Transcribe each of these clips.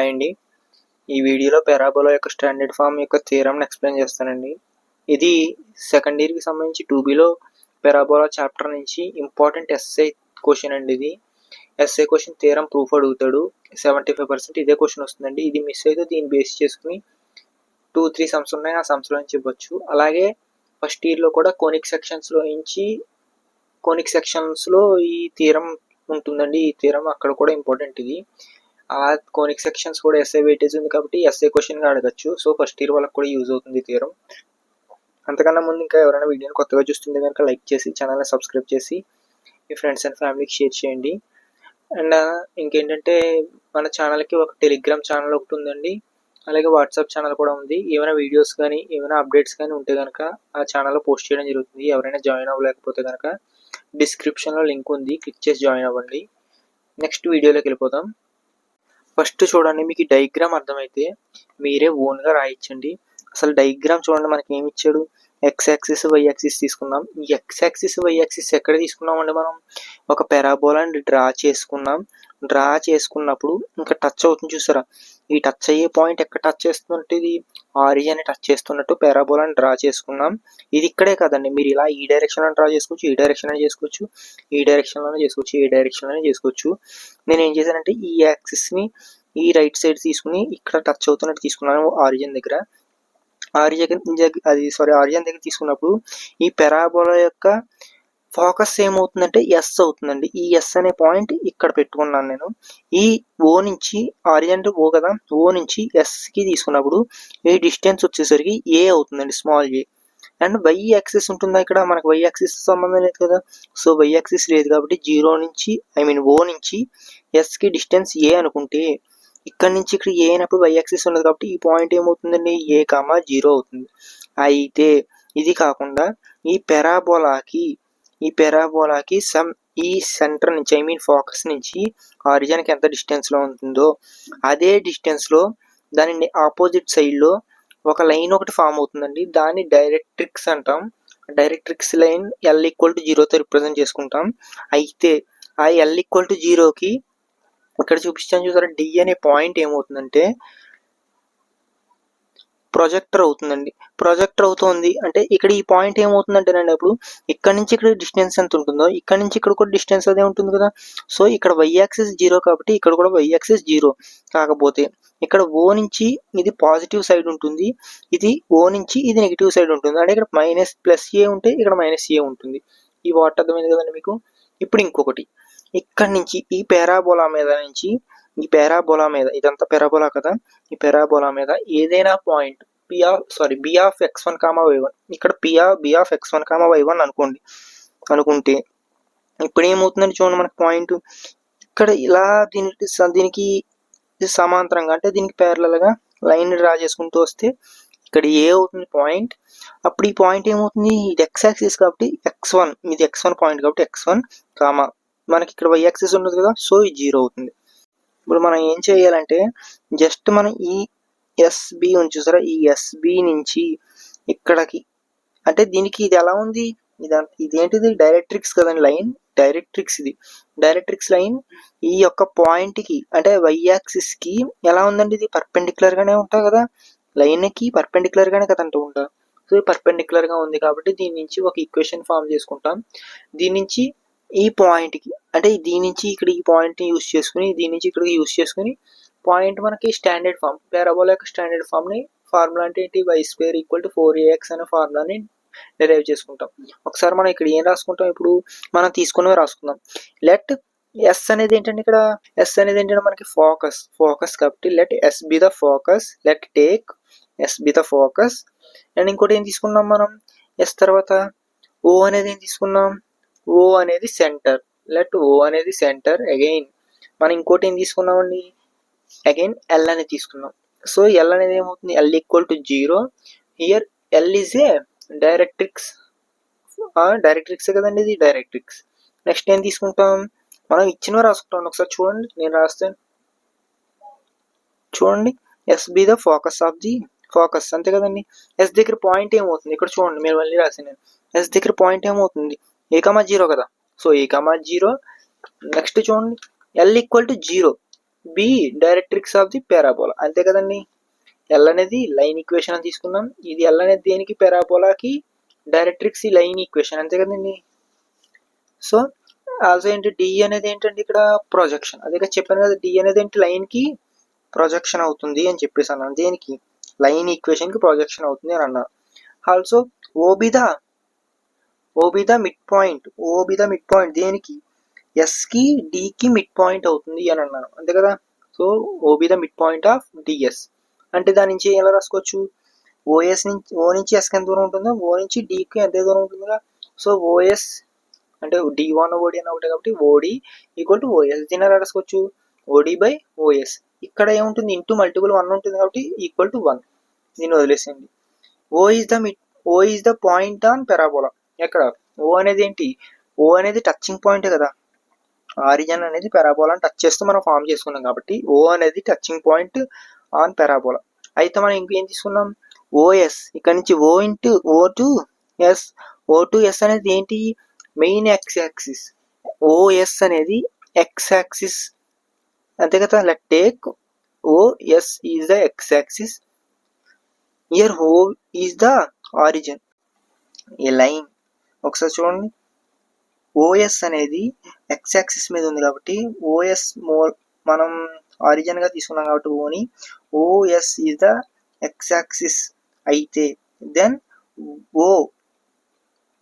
Hi అండి ఈ వీడియోలో పెరాబోలో యొక్క స్టాండర్డ్ ఫామ్ యొక్క థియరమ్ని ఎక్స్ప్లెయిన్ చేస్తానండి. ఇది సెకండ్ ఇయర్కి సంబంధించి టూబీలో పెరాబోలా చాప్టర్ నుంచి ఇంపార్టెంట్ ఎస్ఏ క్వశ్చన్ అండి ఇది. ఎస్ఏ క్వశ్చన్ థియరం ప్రూఫ్ అడుగుతాడు. సెవెంటీ ఫైవ్ పర్సెంట్ ఇదే క్వశ్చన్ వస్తుందండి. ఇది మిస్ అయితే దీన్ని బేస్ చేసుకుని టూ త్రీ సమ్స్ ఉన్నాయి ఆ సమ్స్లో నుంచి ఇవ్వచ్చు. అలాగే ఫస్ట్ ఇయర్లో కూడా కోనిక్ సెక్షన్స్లో నుంచి కోనిక్ సెక్షన్స్లో ఈ థియరం ఉంటుందండి. ఈ థియరం అక్కడ కూడా ఇంపార్టెంట్ ఇది. ఆ కోనిక్ సెక్షన్స్ కూడా ఎస్ఏ వెయిటేజ్ ఉంది కాబట్టి ఎస్ఏ క్వశ్చన్గా అడగచ్చు. సో ఫస్ట్ ఇయర్ వాళ్ళకి కూడా యూజ్ అవుతుంది తీరం అంతకన్నా ముందు ఇంకా ఎవరైనా వీడియోని కొత్తగా చూస్తుంటే కనుక లైక్ చేసి ఛానల్ని సబ్స్క్రైబ్ చేసి మీ ఫ్రెండ్స్ అండ్ ఫ్యామిలీకి షేర్ చేయండి. అండ్ ఇంకేంటంటే మన ఛానల్కి ఒక టెలిగ్రామ్ ఛానల్ ఒకటి ఉందండి. అలాగే వాట్సాప్ ఛానల్ కూడా ఉంది. ఏమైనా వీడియోస్ కానీ ఏమైనా అప్డేట్స్ కానీ ఉంటే కనుక ఆ ఛానల్లో పోస్ట్ చేయడం జరుగుతుంది. ఎవరైనా జాయిన్ అవ్వలేకపోతే కనుక డిస్క్రిప్షన్లో లింక్ ఉంది. క్లిక్ చేసి జాయిన్ అవ్వండి. నెక్స్ట్ వీడియోలోకి వెళ్ళిపోతాం ఫస్ట్ చూడండి మీకు డైగ్రామ్ అర్థమైతే మీరే ఓన్గా రాయించండి అసలు డైగ్రామ్ చూడండి మనకి ఏమి ఇచ్చాడు? ఎక్స్ యాక్సిస్ వై యాక్సిస్ తీసుకున్నాం ఈ ఎక్స్ యాక్సిస్ వై యాక్సిస్ ఎక్కడ తీసుకున్నామండి మనం? ఒక పెరాబోలాని డ్రా చేసుకున్నాం. డ్రా చేసుకున్నప్పుడు ఇంకా టచ్ అవుతుంది చూసారా? ఈ టచ్ అయ్యే పాయింట్ ఎక్కడ టచ్ చేస్తున్నట్టు ఇది ఆరిజిన్ టచ్ చేస్తున్నట్టు పెరాబోలాని డ్రా చేసుకున్నాం. ఇది ఇక్కడే కదండి. మీరు ఇలా ఈ డైరెక్షన్లో డ్రా చేసుకోవచ్చు ఈ డైరెక్షన్లో చేసుకోవచ్చు ఈ డైరెక్షన్లోనే చేసుకోవచ్చు ఈ డైరెక్షన్లోనే చేసుకోవచ్చు. నేను ఏం చేశానంటే ఈ యాక్సిస్ని ఈ రైట్ సైడ్ తీసుకుని ఇక్కడ టచ్ అవుతున్నట్టు తీసుకున్నాను ఆరిజిన్ దగ్గర. ఆరిజిన్ అది సారీ ఆరిజిన్ దగ్గర తీసుకున్నప్పుడు ఈ పెరాబోలా యొక్క ఫోకస్ ఏమవుతుందంటే ఎస్ అవుతుందండి. ఈ ఎస్ అనే పాయింట్ ఇక్కడ పెట్టుకున్నాను నేను. ఈ ఓ నుంచి ఆరిజెంట్ ఓ కదా ఓ నుంచి ఎస్కి తీసుకున్నప్పుడు ఈ డిస్టెన్స్ వచ్చేసరికి ఏ అవుతుందండి small a and y axis ఉంటుందా ఇక్కడ? మనకు వై యాక్సిస్ సంబంధం లేదు కదా. సో వై యాక్సిస్ లేదు కాబట్టి జీరో నుంచి ఐ మీన్ ఓ నుంచి ఎస్కి డిస్టెన్స్ ఏ అనుకుంటే ఇక్కడ నుంచి ఇక్కడ ఏ అయినప్పుడు వై యాక్సిస్ ఉండదు కాబట్టి ఈ పాయింట్ ఏమవుతుందండి? ఏ కామా జీరో అవుతుంది. అయితే ఇది కాకుండా ఈ పెరాబోలాకి ఈ పెరాబోలాకి సమ్ ఈ సెంటర్ నుంచి ఐ మీన్ ఫోకస్ నుంచి ఆరిజన్కి ఎంత డిస్టెన్స్లో ఉంటుందో అదే డిస్టెన్స్లో దాని ఆపోజిట్ సైడ్లో ఒక లైన్ ఒకటి ఫామ్ అవుతుందండి. దాన్ని డైరెక్ట్రిక్స్ అంటాం. Directrix line L equal to జీరోతో represent చేసుకుంటాం. అయితే ఆ ఎల్ ఈక్వల్ టు జీరోకి ఇక్కడ చూపించాను చూసారా డి అనే పాయింట్ ఏమవుతుందంటే ప్రొజెక్టర్ అవుతుందండి. ప్రొజెక్టర్ అవుతుంది అంటే ఇక్కడ ఈ పాయింట్ ఏమవుతుందంటే అప్పుడు ఇక్కడ నుంచి ఇక్కడ డిస్టెన్స్ ఎంత ఉంటుందో ఇక్కడ నుంచి ఇక్కడ కూడా డిస్టెన్స్ అదే ఉంటుంది కదా. సో ఇక్కడ వై యాక్సిస్ జీరో కాబట్టి ఇక్కడ కూడా వై యాక్సిస్ జీరో కాకపోతే ఇక్కడ ఓ నుంచి ఇది పాజిటివ్ సైడ్ ఉంటుంది ఇది ఓ నుంచి ఇది నెగిటివ్ సైడ్ ఉంటుంది. అంటే ఇక్కడ మైనస్ ప్లస్ ఏ ఉంటే ఇక్కడ మైనస్ ఏ ఉంటుంది. ఈ వాట్ అర్థమైంది కదండి మీకు? ఇప్పుడు ఇంకొకటి. ఇక్కడ నుంచి ఈ పారాబోలా మీద నుంచి ఈ పారాబోలా మీద ఇదంతా పారాబోలా కదా? ఈ పారాబోలా మీద ఏదైనా point P of sorry B of x one comma y one ఇక్కడ P of B of x one comma y one అనుకోండి. అనుకుంటే ఇప్పుడు ఏమవుతుందండి చూడండి మనకి పాయింట్ ఇక్కడ ఇలా దీనికి దీనికి సమాంతరంగా అంటే దీనికి ప్యారలల్గా లైన్ డ్రా చేసుకుంటూ వస్తే ఇక్కడ ఏ అవుతుంది పాయింట్ అప్పుడు ఈ పాయింట్ ఏమవుతుంది? ఇది ఎక్స్ యాక్సిస్ కాబట్టి ఎక్స్ వన్ ఇది ఎక్స్ వన్ పాయింట్ కాబట్టి ఎక్స్ వన్ కామా మనకి ఇక్కడ వై యాక్సిస్ ఉండదు కదా సో ఇది జీరో అవుతుంది. ఇప్పుడు మనం ఏం చేయాలంటే జస్ట్ మనం ఈ ఎస్బి ఉంది చూసారా? ఈ ఎస్బి నుంచి ఇక్కడికి అంటే దీనికి ఇది ఎలా ఉంది? ఇది ఇదేంటిది? డైరెక్ట్రిక్స్ కదండి లైన్? డైరెక్ట్రిక్స్ ఇది. డైరెక్ట్రిక్స్ లైన్ ఈ యొక్క పాయింట్కి అంటే వై యాక్సిస్కి ఎలా ఉందండి ఇది? పర్పెండిక్యులర్గానే ఉంటుంది కదా? లైన్కి పర్పెండిక్యులర్గానే కదంటూ ఉంటా. సో పర్పెండిక్యులర్గా ఉంది కాబట్టి దీని నుంచి ఒక ఈక్వేషన్ ఫామ్ చేసుకుంటాం. దీని నుంచి ఈ పాయింట్కి అంటే దీని నుంచి ఇక్కడ ఈ పాయింట్ని యూస్ చేసుకుని దీని నుంచి ఇక్కడికి యూస్ చేసుకుని పాయింట్ మనకి స్టాండర్డ్ ఫామ్ పారాబోలా యొక్క స్టాండర్డ్ ఫామ్ని ఫార్ములా అంటే ఏంటి? Y square equal to four a x అనే ఫార్ములాని డెరైవ్ చేసుకుంటాం. ఒకసారి మనం ఇక్కడ ఏం రాసుకుంటాం? ఇప్పుడు మనం తీసుకున్నవి రాసుకుందాం. లెట్ ఎస్ అనేది ఏంటంటే ఇక్కడ? ఎస్ అనేది ఏంటంటే మనకి ఫోకస్ ఫోకస్ కాబట్టి let S be the focus let take S be the focus and ఇంకోటి ఏం తీసుకున్నాం మనం? ఎస్ తర్వాత ఓ అనేది ఏం తీసుకున్నాం? ఓ అనేది సెంటర్ లెట్ ఓ అనేది సెంటర్ అగైన్ మనం ఇంకోటి ఏం తీసుకున్నామండి? అగైన్ ఎల్ అనేది తీసుకున్నాం. సో ఎల్ అనేది ఏమవుతుంది? L equal to zero here L is a directrix directrix కదండి ఇది? డైరెక్ట్రిక్స్ నెక్స్ట్ ఏం తీసుకుంటాం? మనం ఇచ్చినవి రాసుకుంటాం. ఒకసారి చూడండి. నేను రాస్తాను చూడండి. S be the focus of the focus అంతే కదండి? ఎస్ దగ్గర పాయింట్ ఏమవుతుంది? ఇక్కడ చూడండి. మీరు మళ్ళీ రాసి నేను. ఎస్ దగ్గర పాయింట్ ఏమవుతుంది? ఏకమా జీరో కదా. So a comma zero next చూడండి. L equal to zero be directrix of the parabola అంతే కదండి. ఎల్ అనేది లైన్ ఈక్వేషన్ అని తీసుకున్నాం ఇది ఎల్ అనేది దేనికి? పారాబోలాకి డైరెక్ట్రిక్స్ ఈ లైన్ ఈక్వేషన్ అంతే కదండి. సో ఆల్సో ఏంటి? డి అనేది ఏంటంటే ఇక్కడ? ప్రొజెక్షన్ అదే చెప్పాను కదా డి అనేది ఏంటి? లైన్కి ప్రొజెక్షన్ అవుతుంది అని చెప్పేసి అన్నాను. దేనికి? లైన్ ఈక్వేషన్కి ప్రొజెక్షన్ అవుతుంది అని అన్నాను also O be the the? O be the mid point O be the mid point దేనికి ఎస్కి డికి మిడ్ పాయింట్ అవుతుంది అని అన్నాను. అంతే కదా? So O be the mid point of DS అంటే దాని నుంచి ఎలా రాసుకోవచ్చు? ఓఎస్ నుంచి ఓ నుంచి ఎస్కి ఎంత దూరం ఉంటుందో? ఓ నుంచి డికి ఎంత దూరం ఉంటుందిగా సో ఓఎస్ అంటే డి వన్ ఓడి అని ఒకటి కాబట్టి ఓడి ఈక్వల్ టు ఓఎస్ దీని ఎలా రాసుకోవచ్చు? ఓడి బై ఓఎస్ ఇక్కడ ఏముంటుంది? ఇంటూ మల్టిపుల్ వన్ ఉంటుంది కాబట్టి ఈక్వల్ టు వన్ దీన్ని వదిలేసేయండి. O is the mid O is the point on parabola ఎక్కడ? ఓ అనేది ఏంటి? ఓ అనేది టచింగ్ పాయింట్ కదా. ఆరిజన్ అనేది పెరాబోలాని టచ్ చేస్తూ మనం ఫామ్ చేసుకున్నాం కాబట్టి ఓ అనేది టచింగ్ పాయింట్ ఆన్ పెరాబోలా అయితే మనం ఇంకేం తీసుకున్నాం? ఓఎస్ ఇక్కడ నుంచి O into O to S O to S అనేది ఏంటి? మెయిన్ ఎక్స్ యాక్సిస్ ఓఎస్ అనేది ఎక్స్ యాక్సిస్ అంతే కదా? Let take O S is the x axis here O is the origin a line ఒకసారి చూడండి. ఓఎస్ అనేది ఎక్స్ యాక్సిస్ మీద ఉంది కాబట్టి ఓఎస్ మో మనం ఆరిజిన్గా తీసుకున్నాం కాబట్టి ఓని OS is the x axis అయితే then O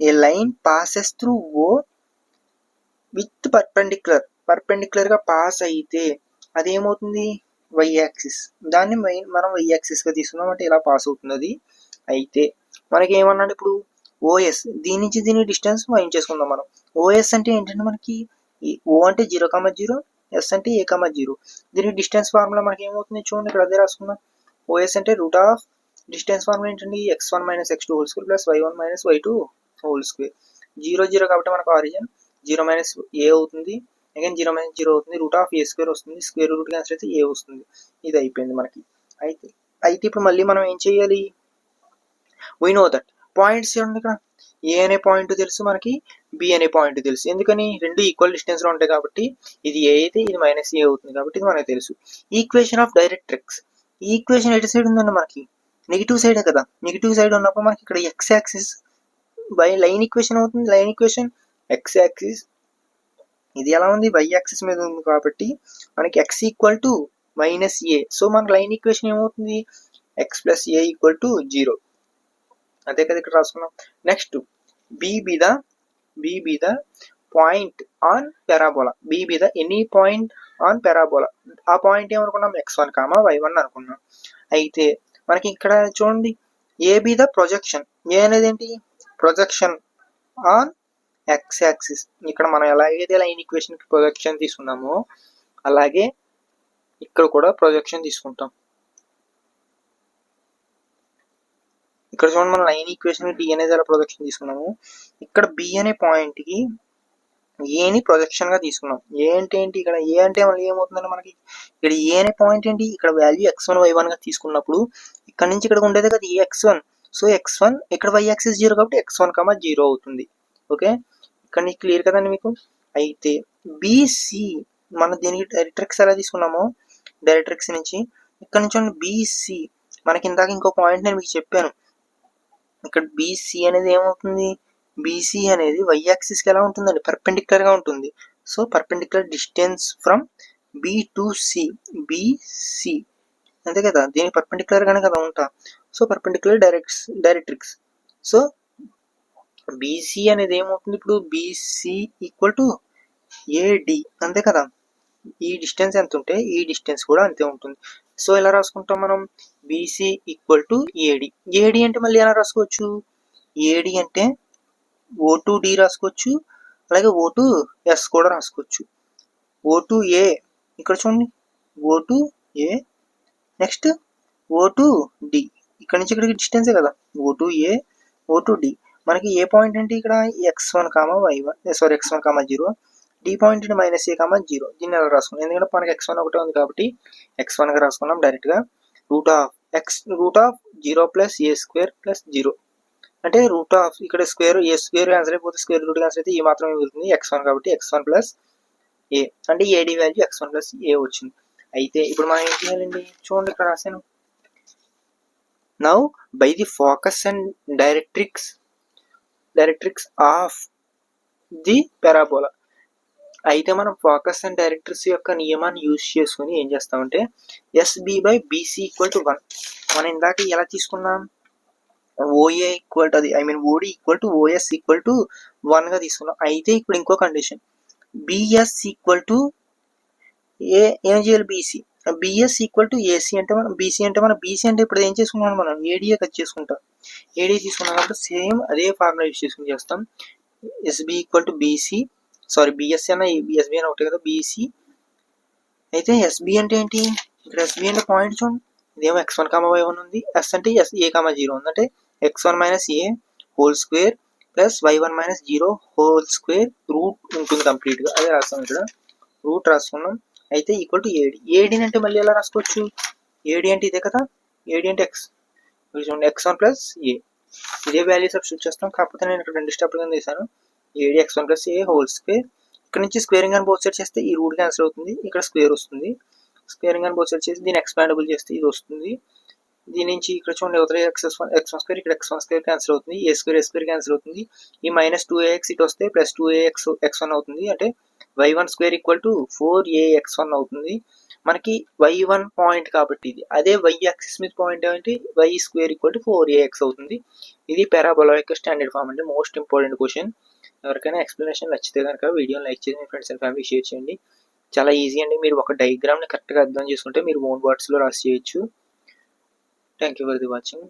a line passes through O with perpendicular పర్పెండిక్యులర్గా pass అయితే అదేమవుతుంది? వై యాక్సిస్ దాన్ని మెయిన్ మనం వై యాక్సిస్గా తీసుకున్నాం అంటే ఇలా పాస్ అవుతుంది అది? అయితే మనకి ఏమన్నాడు ఇప్పుడు? ఓఎస్ దీని నుంచి దీని డిస్టెన్స్ ఫైన్ చేసుకుందాం మనం. ఓఎస్ అంటే ఏంటంటే మనకి ఓ అంటే జీరో కామా జీరో ఎస్ అంటే ఏ కామా జీరో. దీని డిస్టెన్స్ ఫార్ములా మనకి ఏమవుతుంది చూడండి ఇక్కడ అదే రాసుకుందాం. ఓఎస్ అంటే రూట్ ఆఫ్ డిస్టెన్స్ ఫార్ములా ఏంటండి? X one minus x two whole square plus y one minus y two whole square. Zero zero కాబట్టి మనకు ఆరిజిన్ జీరో మైనస్ ఏ అవుతుంది. అగైన్ జీరో మైనస్ జీరో అవుతుంది రూట్ ఆఫ్ ఏ స్క్వేర్ వస్తుంది square root cancel అయితే a వస్తుంది. ఇది అయిపోయింది మనకి. అయితే అయితే ఇప్పుడు మళ్ళీ మనం ఏం చేయాలి? వీ నో దట్ పాయింట్స్ చూడండి ఇక్కడ. ఏ అనే పాయింట్ తెలుసు మనకి బి అనే పాయింట్ తెలుసు. ఎందుకని? రెండు ఈక్వల్ డిస్టెన్స్లో ఉంటాయి కాబట్టి ఇది ఏ అయితే ఇది మైనస్ ఏ అవుతుంది కాబట్టి ఇది మనకి తెలుసు. ఈక్వేషన్ ఆఫ్ డైరెక్ట్రిక్స్ ఈ ఈక్వేషన్ ఎటు సైడ్ ఉందండి మనకి? నెగిటివ్ సైడే కదా. నెగిటివ్ సైడ్ ఉన్నప్పుడు మనకి ఇక్కడ x axis by line equation అవుతుంది. లైన్ ఈక్వేషన్ ఎక్స్ యాక్సిస్ ఇది ఎలా ఉంది? వై యాక్సిస్ మీద ఉంది కాబట్టి మనకి x equal to minus a so మనకి లైన్ ఈక్వేషన్ ఏమవుతుంది? X plus a equal to zero అదే కదా ఇక్కడ రాసుకున్నాం. Next B B the B B the point on parabola B B the any point on parabola ఆ point ఏమనుకున్నాం? X one comma y one అనుకున్నాం. అయితే మనకి ఇక్కడ చూడండి. ఏ ద ప్రొజెక్షన్ ఏ అనేది ఏంటి? ప్రొజెక్షన్ ఆన్ ఎక్స్ యాక్సిస్ ఇక్కడ మనం ఎలాగైతే లైన్ ఈక్వేషన్కి ప్రొజెక్షన్ తీసుకున్నామో అలాగే ఇక్కడ కూడా ప్రొజెక్షన్ తీసుకుంటాం. ఇక్కడ చూడండి మనం లైన్ ఈక్వేషన్ డి అనేది ఎలా ప్రొజెక్షన్ తీసుకున్నాము? ఇక్కడ బి అనే పాయింట్కి ఏని ప్రొజెక్షన్గా తీసుకున్నాం. ఏ అంటే ఏంటి? ఇక్కడ ఏ అంటే మళ్ళీ ఏమవుతుందంటే మనకి ఇక్కడ ఏ అనే పాయింట్ ఏంటి? ఇక్కడ వాల్యూ ఎక్స్ వన్ వై వన్గా తీసుకున్నప్పుడు ఇక్కడ నుంచి ఇక్కడ ఉండేది కదా a x one so x one ఇక్కడ వై యాక్సిస్ జీరో కాబట్టి ఎక్స్ వన్ కమా జీరో అవుతుంది. ఓకే ఇక్కడ నీకు క్లియర్ కదండి మీకు? అయితే బీసీ మనం దీనికి డైరెక్ట్రిక్స్ ఎలా తీసుకున్నామో? డైరెక్ట్రిక్స్ నుంచి. ఇక్కడ నుంచి బీసీ మనకి ఇందాక ఇంకో పాయింట్ నేను మీకు చెప్పాను. ఇక్కడ బీసీ అనేది ఏమవుతుంది? బీసీ అనేది వై యాక్సిస్కి ఎలా ఉంటుందండి? పర్పెండిక్యులర్గా ఉంటుంది. So perpendicular distance from B to C BC అంతే కదా? దీనికి పర్పెండిక్యులర్గానే కదా ఉంటా. So perpendicular directs directrix so BC అనేది ఏమవుతుంది ఇప్పుడు? బీసీ ఈక్వల్ టు ఏడి అంతే కదా? ఈ డిస్టెన్స్ ఎంత ఉంటే ఈ డిస్టెన్స్ కూడా అంతే ఉంటుంది. సో ఎలా రాసుకుంటాం మనం? BC equal to AD AD అంటే మళ్ళీ ఎలా రాసుకోవచ్చు? ఏడి అంటే ఓ టు డి రాసుకోవచ్చు. అలాగే ఓ టు ఎస్ కూడా రాసుకోవచ్చు. ఓ టు ఏ ఇక్కడ చూడండి. O to A next O to D ఇక్కడ నుంచి ఇక్కడికి డిస్టెన్సే కదా? O to A O to D మనకి ఏ పాయింట్ eh, అంటే ఇక్కడ? X one comma y one sorry x one comma zero D point అంటే మైనస్ ఏ కామా జీరో దీన్ని ఎలా రాసుకున్నాం ఎందుకంటే మనకి ఎక్స్ వన్ ఒకటే ఉంది కాబట్టి ఎక్స్ వన్గా రాసుకున్నాం డైరెక్ట్గా root of x root of zero plus a square plus zero. అంటే రూట్ ఆఫ్ ఇక్కడ స్క్వేర్ ఏ స్క్వేర్ క్యాన్సిల్ అయిపోతే స్క్వేర్ రూట్ క్యాన్సిల్ అయితే ఈ మాత్రమే వెళ్తుంది ఎక్స్ వన్ కాబట్టి ఎక్స్ వన్ ప్లస్ ఏ. అంటే AD value x one plus a వచ్చింది. అయితే ఇప్పుడు మనం ఏం చేయాలండి? చూడండి ఇక్కడ రాశాను. Now by the focus and directrix directrix of the parabola అయితే మనం ఫోకస్ అండ్ డైరెక్టర్స్ యొక్క నియమాన్ని యూజ్ చేసుకుని ఏం చేస్తామంటే SB by BC equal to one మనం ఇందాక ఎలా తీసుకున్నాం? ఓఏ ఈక్వల్ టు అది I mean OD equal to OS equal to వన్గా తీసుకున్నాం. అయితే ఇప్పుడు ఇంకో condition BS equal to a ఏం చేయాలి? BC BS equal to AC అంటే మనం బీసీ అంటే మనం బీసీ అంటే ఇప్పుడు ఏం చేసుకున్నాం మనం? ఏడిఏ కట్ చేసుకుంటాం. ఏడీ తీసుకున్నాం కాబట్టి సేమ్ అదే ఫార్ములా యూజ్ చేసుకుని చేస్తాం. SB equal to BC sorry BSC అన్న ఎస్బి అని ఒకటి కదా బీసీ అయితే ఎస్బి అంటే ఏంటి? ఇక్కడ ఎస్బి అంటే పాయింట్ చూడండి ఇదేమో x one comma y one ఉంది. ఎస్ అంటే ఎస్ ఏ కామా జీరో ఉంది. అంటే x one minus a whole square plus y one minus zero whole square root ఉంటుంది కంప్లీట్గా అదే రాస్తాం ఇక్కడ. రూట్ రాసుకున్నాం. అయితే ఈక్వల్ టు ఏడి ఏడి అంటే మళ్ళీ ఎలా రాసుకోవచ్చు? ఏడి అంటే ఇదే కదా? ఏడి అంటే ఎక్స్ చూడండి ఎక్స్ వన్ ప్లస్ ఏ ఇదే వాల్యూ సబ్స్టిట్యూట్ చేస్తాం. కాకపోతే నేను ఇక్కడ రెండు స్టెప్లు కింద వేసాను AD x one plus a whole square. ఇక్కడ నుంచి స్క్వేరింగ్ అని బోత్ సైడ్ చేస్తే ఈ రూట్ క్యాన్సిల్ అవుతుంది. ఇక్కడ స్క్వేర్ వస్తుంది. స్క్వేరింగ్ అని బోత్ సైడ్ చేసి దీన్ని ఎక్స్పాండబుల్ చేస్తే ఇది వస్తుంది. దీని నుంచి ఇక్కడ చూడండి అవతల x one x one square ఇక్కడ ఎక్స్ వన్ స్క్వేర్ క్యాన్సిల్ అవుతుంది. A square a square cancel అవుతుంది. ఈ మైనస్ టూ ఏఎక్స్ ఇటు వస్తే plus two a x x one అవుతుంది. అంటే y one square equal to four a x one అవుతుంది. మనకి వై వన్ పాయింట్ కాబట్టి ఇది. అదే వై యాక్సిస్ మీద పాయింట్ ఏంటి y square equal to four a x అవుతుంది. ఇది పారాబోలా యొక్క స్టాండర్డ్ ఫామ్. అంటే మోస్ట్ ఇంపార్టెంట్ క్వశ్చన్. ఎవరికైనా ఎక్స్ప్లెనేషన్ నచ్చితే కనుక వీడియోని లైక్ చేసి మీ ఫ్రెండ్స్ అండ్ ఫ్యామిలీ షేర్ చేయండి. చాలా ఈజీ అండి. మీరు ఒక డయాగ్రామ్ని కరెక్ట్గా అర్థం చేసుకుంటే మీరు ఓన్ వర్డ్స్లో రాసి చేయొచ్చు. Thank you for the watching